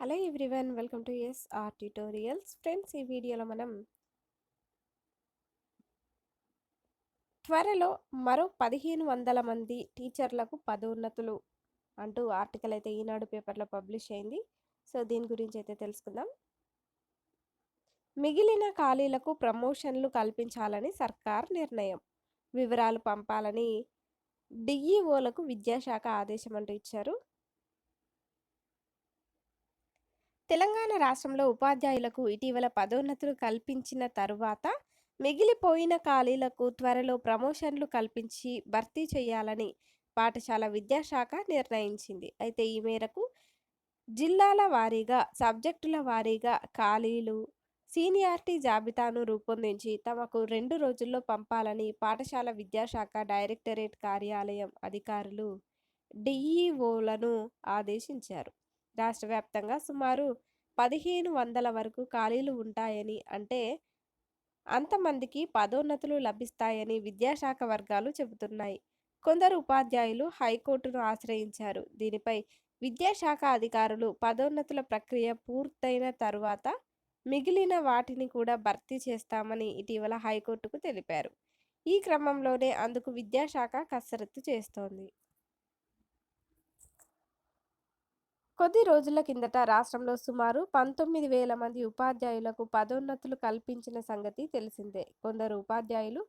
Hello everyone welcome to S R tutorials. Friends ఈ వీడియోలో మనం త్వరలో మరో పదిహేను వందల మంది టీచర్లకు పదోన్నతులు అంటూ ఆర్టికల్ అయితే ఈనాడు పేపర్లో పబ్లిష్ అయింది. సో దీని గురించి అయితే తెలుసుకుందాం. మిగిలిన ఖాళీలకు ప్రమోషన్లు కల్పించాలని సర్కార్ నిర్ణయం. వివరాలు పంపాలని డిఈఓలకు విద్యాశాఖ ఆదేశం అంటూ ఇచ్చారు. తెలంగాణ రాష్ట్రంలో ఉపాధ్యాయులకు ఇటీవల పదోన్నతులు కల్పించిన తరువాత మిగిలిపోయిన ఖాళీలకు త్వరలో ప్రమోషన్లు కల్పించి భర్తీ చేయాలని పాఠశాల విద్యాశాఖ నిర్ణయించింది. అయితే ఈ మేరకు జిల్లాల వారీగా సబ్జెక్టుల వారీగా ఖాళీలు సీనియారిటీ జాబితాను రూపొందించి తమకు రెండు రోజుల్లో పంపాలని పాఠశాల విద్యాశాఖ డైరెక్టరేట్ కార్యాలయం అధికారులు డిఈఓలను ఆదేశించారు. రాష్ట్ర వ్యాప్తంగా సుమారు పదిహేను వందల వరకు ఖాళీలు ఉంటాయని అంటే అంతమందికి పదోన్నతులు లభిస్తాయని విద్యాశాఖ వర్గాలు చెబుతున్నాయి. కొందరు ఉపాధ్యాయులు హైకోర్టును ఆశ్రయించారు. దీనిపై విద్యాశాఖ అధికారులు పదోన్నతుల ప్రక్రియ పూర్తయిన తరువాత మిగిలిన వాటిని కూడా భర్తీ చేస్తామని ఇటీవల హైకోర్టుకు తెలిపారు. ఈ క్రమంలోనే అందుకు విద్యాశాఖ కసరత్తు చేస్తోంది. కొద్ది రోజుల కిందట రాష్ట్రంలో సుమారు పంతొమ్మిది వేల మంది ఉపాధ్యాయులకు పదోన్నతులు కల్పించిన సంగతి తెలిసిందే. కొందరు ఉపాధ్యాయులు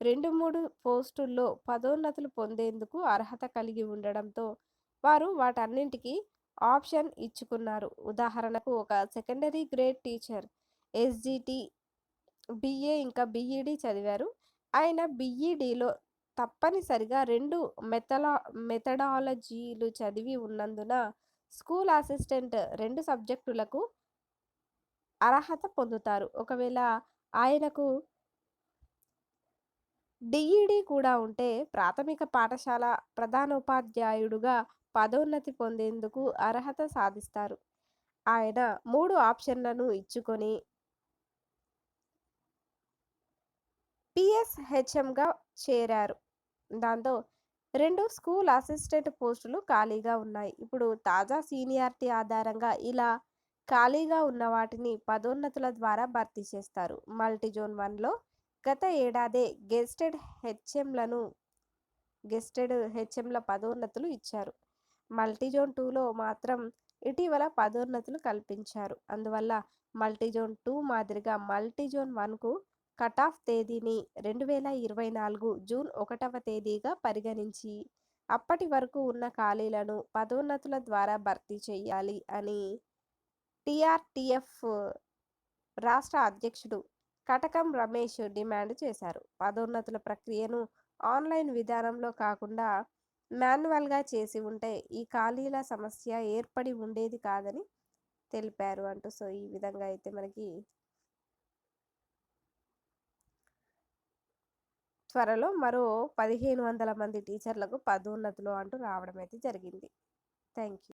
రెండు మూడు పోస్టుల్లో పదోన్నతులు పొందేందుకు అర్హత కలిగి ఉండడంతో వారు వాటన్నింటికి ఆప్షన్ ఇచ్చుకున్నారు. ఉదాహరణకు ఒక secondary grade teacher SGT BA ఇంకా బిఈడి చదివారు. ఆయన బిఈడిలో తప్పనిసరిగా రెండు మెథలా మెథడాలజీలు చదివి ఉన్నందున స్కూల్ అసిస్టెంట్ రెండు సబ్జెక్టులకు అర్హత పొందుతారు. ఒకవేళ ఆయనకు డిఈడి కూడా ఉంటే ప్రాథమిక పాఠశాల ప్రధానోపాధ్యాయుడుగా పదోన్నతి పొందేందుకు అర్హత సాధిస్తారు. ఆయన మూడు ఆప్షన్లను ఇచ్చుకొని పిఎస్హెచ్ఎంగా చేరారు. దాంతో రెండు స్కూల్ అసిస్టెంట్ పోస్టులు ఖాళీగా ఉన్నాయి. ఇప్పుడు తాజా సీనియారిటీ ఆధారంగా ఇలా ఖాళీగా ఉన్న వాటిని పదోన్నతుల ద్వారా భర్తీ చేస్తారు. మల్టీ జోన్ వన్లో గత ఏడాదే గెస్టెడ్ హెచ్ఎంలను గెస్టెడ్ హెచ్ఎంల పదోన్నతులు ఇచ్చారు. మల్టీ జోన్ టూలో మాత్రం ఇటీవల పదోన్నతులు కల్పించారు. అందువల్ల మల్టీ జోన్ టూ మాదిరిగా మల్టీ జోన్ వన్కు కటాఫ్ తేదీని రెండు వేల ఇరవై నాలుగు జూన్ ఒకటవ తేదీగా పరిగణించి అప్పటి వరకు ఉన్న ఖాళీలను పదోన్నతుల ద్వారా భర్తీ చేయాలి అని టీఆర్టీఎఫ్ రాష్ట్ర అధ్యక్షుడు కటకం రమేష్ డిమాండ్ చేశారు. పదోన్నతుల ప్రక్రియను ఆన్లైన్ విధానంలో కాకుండా మాన్యువల్గా చేసి ఉంటే ఈ ఖాళీల సమస్య ఏర్పడి ఉండేది కాదని తెలిపారు అంటూ సో ఈ విధంగా అయితే మనకి త్వరలో మరో పదిహేను వందల మంది టీచర్లకు పదోన్నతులు అంటూ రావడం అయితే జరిగింది. Thank you